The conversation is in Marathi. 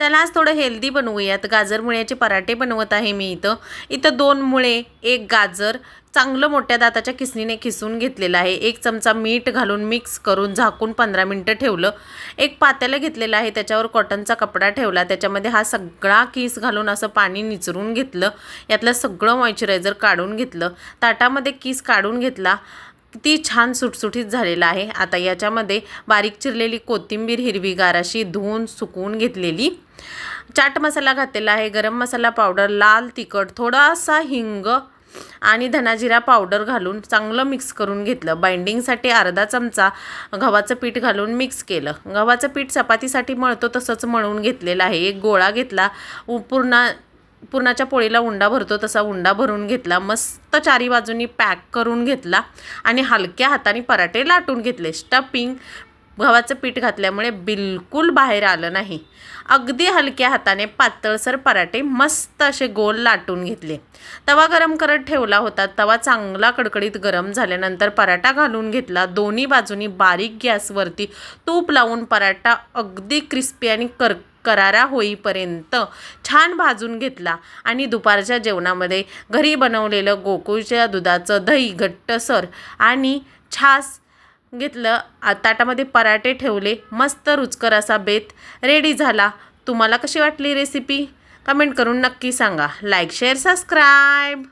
चला आज थोडं हेल्दी बनवूयात. गाजर मुळ्याचे पराठे बनवत आहे मी इथं. इथं दोन मुळे एक गाजर चांगलं मोठ्या दाताच्या किसणीने किसून घेतलेलं आहे. एक चमचा मीठ घालून मिक्स करून झाकून पंधरा मिनटं ठेवलं. एक पातेलं घेतलेलं आहे त्याच्यावर कॉटनचा कपडा ठेवला. त्याच्यामध्ये हा सगळा किस घालून असं पाणी निचरून घेतलं. यातलं सगळं मॉइश्चरायझर काढून घेतलं. ताटामध्ये किस काढून घेतला. किती छान सुटसुटीत झालेला आहे. आता याच्यामध्ये बारीक चिरलेली कोथिंबीर हिरवीगार अशी धुवून सुकवून घेतलेली. चाट मसाला घातलेला आहे. गरम मसाला पावडर लाल तिखट थोडासा हिंग आणि धनाजिरा पावडर घालून चांगलं मिक्स करून घेतलं. बाइंडिंगसाठी अर्धा चमचा गव्हाचं पीठ घालून मिक्स केलं. गव्हाचं पीठ चपातीसाठी मळतो तसंच मळून घेतलेलं आहे. एक गोळा घेतला. उ- पूर्ण पुरणाच्या पोळीला उंडा भरतो तसा उंडा भरून घेतला मस्त चारी बाजूनी पॅक करून घेतला आणि हलक्या हाताने पराठे लाटून घेतले. स्टपिंग गव्हाचं पीठ घातल्यामुळे बिलकुल बाहेर आलं नाही. अगदी हलक्या हाताने पातळसर पराठे मस्त असे गोल लाटून घेतले. तवा गरम करत ठेवला होता. तवा चांगला कडकडीत गरम झाल्यानंतर पराठा घालून घेतला. दोन्ही बाजूनी बारीक गॅसवरती तूप लावून पराठा अगदी क्रिस्पी आणि कर करारा होईपर्यंत छान भाजून घेतला आणि दुपारच्या जेवणामध्ये घरी बनवलेलं गोकुळच्या दुधाचं दही घट्टसर आणि छास घेतलं. आ- ताटामध्ये पराठे ठेवले. मस्त रुचकर असा बेत रेडी झाला. तुम्हाला कशी वाटली रेसिपी कमेंट करून नक्की सांगा. Like share subscribe